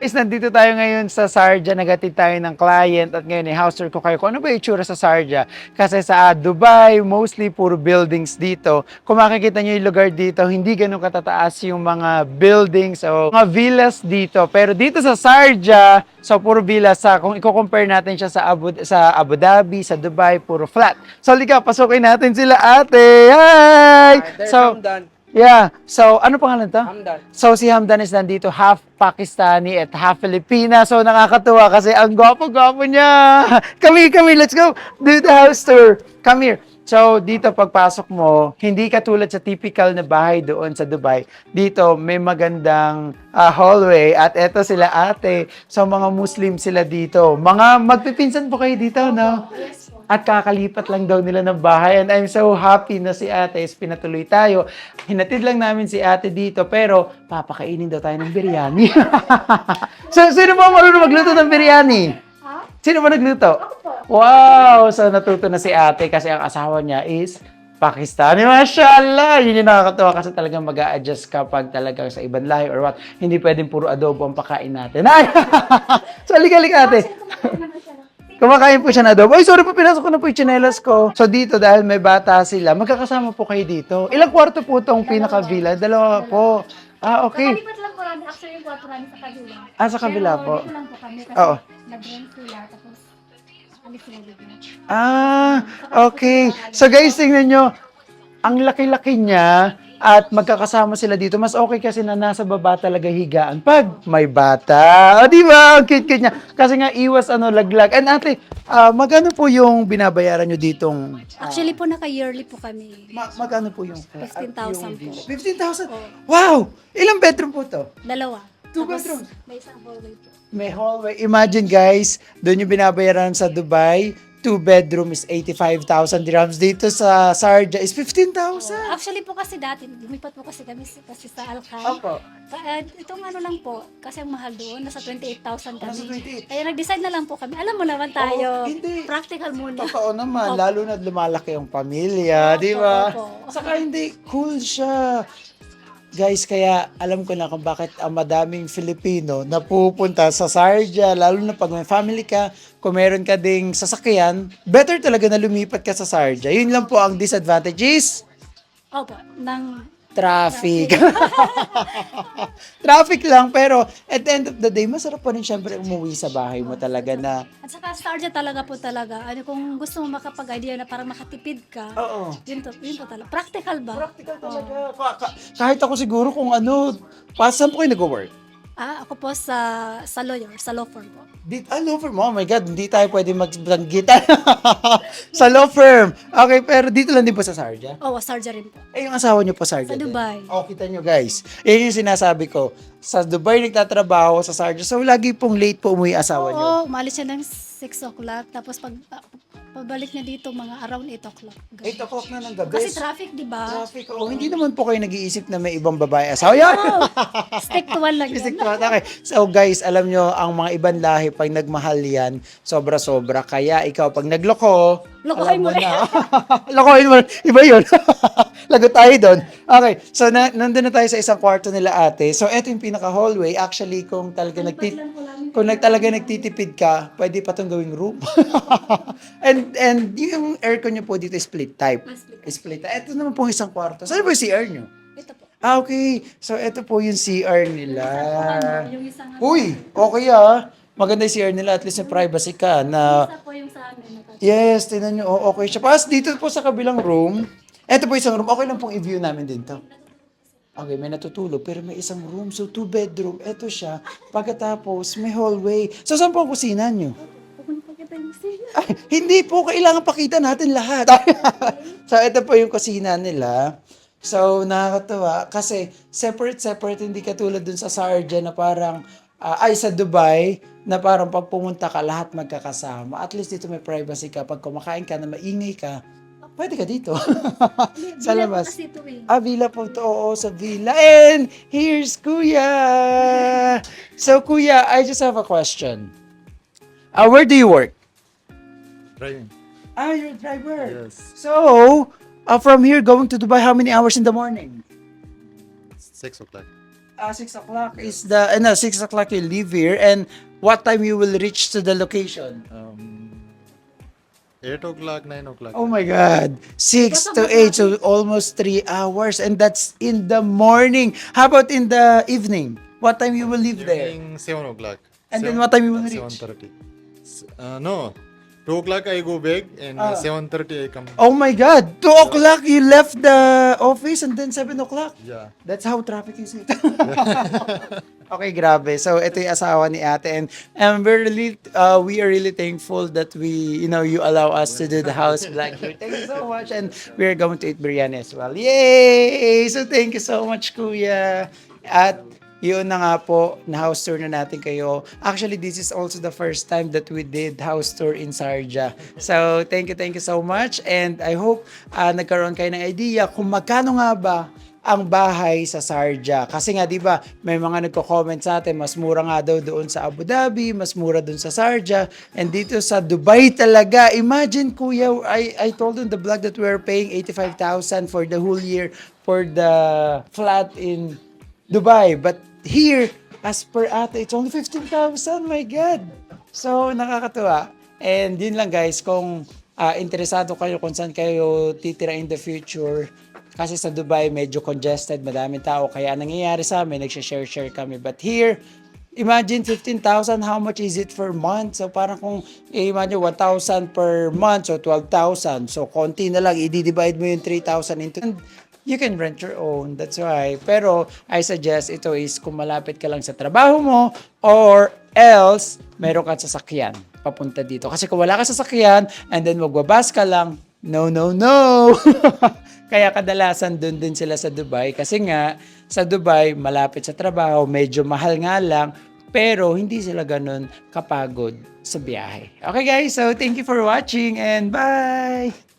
Guys, nandito tayo ngayon sa Sarja. Nagatid tayo ng client at ngayon i-house tour ko kayo kung ano ba yung itsura sa Sarja. Kasi sa Dubai, mostly puro buildings dito. Kung makikita nyo yung lugar dito, hindi ganun katataas yung mga buildings o mga villas dito. Pero dito sa Sarja, so puro villas. Sa, kung i-compare natin siya sa Abu, sa Abu Dhabi, sa Dubai, puro flat. So, liga, pasukin natin sila ate. Hi! So, Hamdan. Yeah. So, ano pangalan to? Hamdan. So si Hamdan is nandito half Pakistani at half Filipina. So nakakatuwa kasi ang gwapo-gwapo niya. Come here, come here, let's go do the house tour. Come here. So dito pagpasok mo, hindi katulad sa typical na bahay doon sa Dubai. Dito may magandang ah, hallway at eto sila ate. So mga Muslim sila dito. Mga magpipinsan po kayo dito, no? At kakalipat lang daw nila ng bahay. And I'm so happy na si ate is pinatuloy tayo. Hinatid lang namin si ate dito, pero papakainin daw tayo ng biryani. so, sino ba marunong magluto ng biryani? Sino ba nagluto? Wow! So, natuto na si ate kasi ang asawa niya is Pakistani. Mashallah! Yun yung nakakatawa kasi talagang mag adjust kapag talagang sa ibang lahi or what. Hindi pwedeng puro adobo ang pakain natin. Ay! so, halika-halika ate. Kumakain po siya na adobo. Ay, sorry po, pinasok ko na po yung tsinelas ko. So dito, dahil may bata sila, magkakasama po kayo dito. Ilang kwarto po itong pinaka-villa? Dalawa po. Ah, okay. Nakalipat lang po namin. Actually, yung kwarto namin sa kabila. Ah, sa kabila Pero po. dito lang po kami kasi Oo. nag-rent sila. Tapos, alis sila dito. Ah, okay. So guys, tingnan nyo. Ang laki-laki niya at magkakasama sila dito. Mas okay kasi na nasa baba talaga higaan pag may bata. O, di ba? Ang cute-cute niya. Kasi nga, iwas ano, laglag. And ate, ah, magkano po yung binabayaran nyo ditong... ah, Actually po, naka-yearly po kami. Ma- magkano po yung... 15,000 po. 15,000? Wow! Ilang bedroom po to? Dalawa. Two Tapos, bedrooms? May isang hallway po. May hallway. Imagine guys, doon yung binabayaran sa Dubai, two bedroom is 85,000 dirhams. Dito sa Sarja is 15,000. Actually po kasi dati, lumipat po kasi kami sa- kasi sa Alcay. Opo. Pa- uh, itong ano lang po, kasi ang mahal doon, nasa 28,000 kami. Nasa 28. Kaya nag-decide na lang po kami. Alam mo naman tayo, Oo, hindi. practical muna. Totoo naman, lalo na lumalaki ang pamilya, di ba? opo. Saka hindi, cool siya. Guys, kaya alam ko na kung bakit ang madaming Filipino na pupunta sa Sarja, lalo na pag may family ka, kung meron ka ding sasakyan, better talaga na lumipat ka sa Sarja. Yun lang po ang disadvantages. Opo, ng Traffic. Traffic lang, pero at the end of the day, masarap pa rin syempre umuwi sa bahay mo talaga na, At saka Starja talaga po talaga. Ano kung gusto mo makapag-idea na para makatipid ka. oo. Yun, to, yun po talaga. Practical ba? Practical talaga. Ka- ka- kahit ako siguro kung ano, pa, saan po kayo nag-work? Ah, ako po sa sa lawyer, sa law firm po. Di, ah, law firm. Oh my God, hindi tayo pwede magbanggit. sa law firm. Okay, pero dito lang din po sa Sarja. Oh, Sarja rin po. Eh, yung asawa niyo po Sarja Sa din. Dubai. Oh, kita niyo guys. Yan yung sinasabi ko. Sa Dubai nagtatrabaho sa Sarja. So, lagi pong late po umuwi asawa niyo. Oo, umalis siya ng 6 o'clock. Tapos pag pabalik niya dito, mga around 8 o'clock. 8 o'clock na ng gabi. Kasi traffic, di ba? Traffic. Oh, hindi naman po kayo nag-iisip na may ibang babae asawa. Yan! Oh, stick to one lang Stick to it. Okay. So guys, alam nyo, ang mga ibang lahi, pag nagmahal yan, sobra-sobra. Kaya ikaw, pag nagloko, Lokohin alam mo na. Lokohin mo. Iba yun. Lagot tayo doon. Okay. So, na, nandun na tayo sa isang kwarto nila ate. So, eto yung pinaka-hallway. Actually, kung talaga nagtit. Kung nag talaga nagtitipid ka, pwede pa itong gawing room. and and yung aircon nyo po dito is split type. Split Split type. Ito naman po isang kwarto. Saan po yung CR nyo? Ito po. Ah, okay. So, ito po yung CR nila. Yung isang Uy, okay ah. Maganda yung CR nila. At least may privacy ka na... isa po yung sa amin. Yes, tingnan nyo. Oh, okay siya. Pas dito po sa kabilang room. Ito po isang room. Okay lang pong i-view namin din to. Okay, may natutulog. Pero may isang room. So, two bedroom. Ito siya. Pagkatapos, may hallway. So, saan po ang kusina nyo? Ay, hindi po. Kailangan pakita natin lahat. so, ito po yung kusina nila. So, nakakatawa. Kasi, separate-separate. Hindi katulad dun sa Sarja na parang, ah, ay, sa Dubai, na parang pag pumunta ka, lahat magkakasama. At least dito may privacy ka. Pag kumakain ka na maingay ka, pwede ka dito. sa labas. Kasi ito eh. Ah, villa po to. Oo, sa villa. And here's Kuya. So, Kuya, I just have a question. Uh, where do you work? Driving. Ah, you're a driver. Yes. So, uh, from here going to Dubai, how many hours in the morning? Six o'clock. uh, 6 o'clock is the, uh, no, 6 o'clock you leave here and what time you will reach to the location? Um, 8 o'clock, 9 o'clock. Oh my God. 6 to 8, so almost 3 hours and that's in the morning. How about in the evening? What time you will leave there? Evening 7 o'clock. And then what time you will reach? 7.30. Uh, no. 2 o'clock I go back and Ah. 7.30 I come. Oh my God, 2 o'clock you left the office and then 7 o'clock. Yeah. That's how traffic is it. okay, grabe. So, ito yung asawa ni ate and um, we're really, uh, we are really thankful that we, you know, you allow us to do the house vlog here. Thank you so much and we're going to eat biryani as well. Yay! So, thank you so much, kuya. At yun na nga po, na house tour na natin kayo. Actually, this is also the first time that we did house tour in Sarja. So, thank you, thank you so much. And I hope uh, nagkaroon kayo ng idea kung magkano nga ba ang bahay sa Sarja. Kasi nga, di ba, may mga nagko-comment sa atin, mas mura nga daw doon sa Abu Dhabi, mas mura doon sa Sarja, and dito sa Dubai talaga. Imagine, kuya, I, I told in the vlog that we were paying 85,000 for the whole year for the flat in Dubai. But here, as per ate, it's only 15,000. My God. So, nakakatuwa. And yun lang guys, kung ah, interesado kayo kung saan kayo titira in the future, kasi sa Dubai medyo congested, madaming tao. Kaya ang nangyayari sa amin, nagsha-share-share kami. But here, imagine 15,000, how much is it per month? So parang kung eh, imagine 1,000 per month, so 12,000. So konti na lang, i-divide mo yung 3,000 into and you can rent your own. That's why. Pero I suggest ito is kung malapit ka lang sa trabaho mo or else meron kang sasakyan papunta dito. Kasi kung wala ka sasakyan and then magbabas ka lang, no, no, no. Kaya kadalasan doon din sila sa Dubai kasi nga sa Dubai malapit sa trabaho, medyo mahal nga lang pero hindi sila ganun kapagod sa biyahe. Okay guys, so thank you for watching and bye!